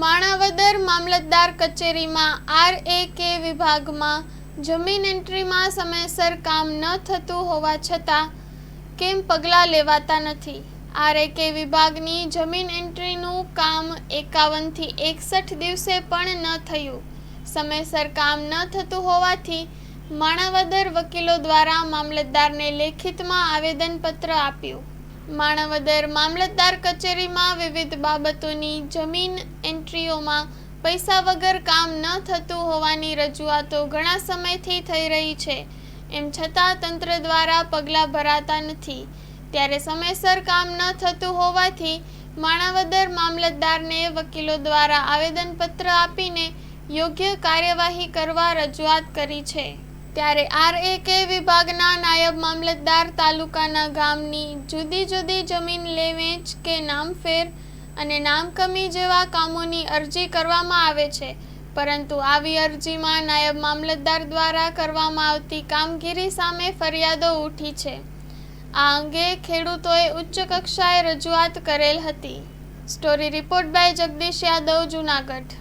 માણાવદર મામલતદાર કચેરીમાં આર એ કે વિભાગમાં જમીન એન્ટ્રીમાં સમયસર કામ ન થતું હોવા છતાં કેમ પગલાં લેવાતા નથી? આર એ કે વિભાગની જમીન એન્ટ્રીનું કામ એકાવનથી એકસઠ દિવસે પણ ન થયું. સમયસર કામ ન થતું હોવાથી માણાવદર વકીલો દ્વારા મામલતદારને લેખિતમાં આવેદનપત્ર આપ્યું. માણાવદર મામલતદાર કચેરીમાં વિવિધ બાબતોની જમીન એન્ટ્રીઓમાં પૈસા વગર કામ ન થતું હોવાની રજૂઆતો ઘણા સમયથી થઈ રહી છે. એમ છતાં તંત્ર દ્વારા પગલાં ભરાતા નથી. ત્યારે સમયસર કામ ન થતું હોવાથી માણાવદર મામલતદારને વકીલો દ્વારા આવેદનપત્ર આપીને યોગ્ય કાર્યવાહી કરવા રજૂઆત કરી છે. ત્યારે આર એ કે વિભાગના નાયબ મામલતદાર તાલુકાના ગામની જુદી જુદી જમીન લેવેચ કે નામફેર અને નામકમી જેવા કામોની અરજી કરવામાં આવે છે. પરંતુ આવી અરજીમાં નાયબ મામલતદાર દ્વારા કરવામાં આવતી કામગીરી સામે ફરિયાદો ઉઠી છે. આ અંગે ખેડૂતોએ ઉચ્ચ કક્ષાએ રજૂઆત કરેલ હતી. Story report by Jagdish Yadav, Junagadh.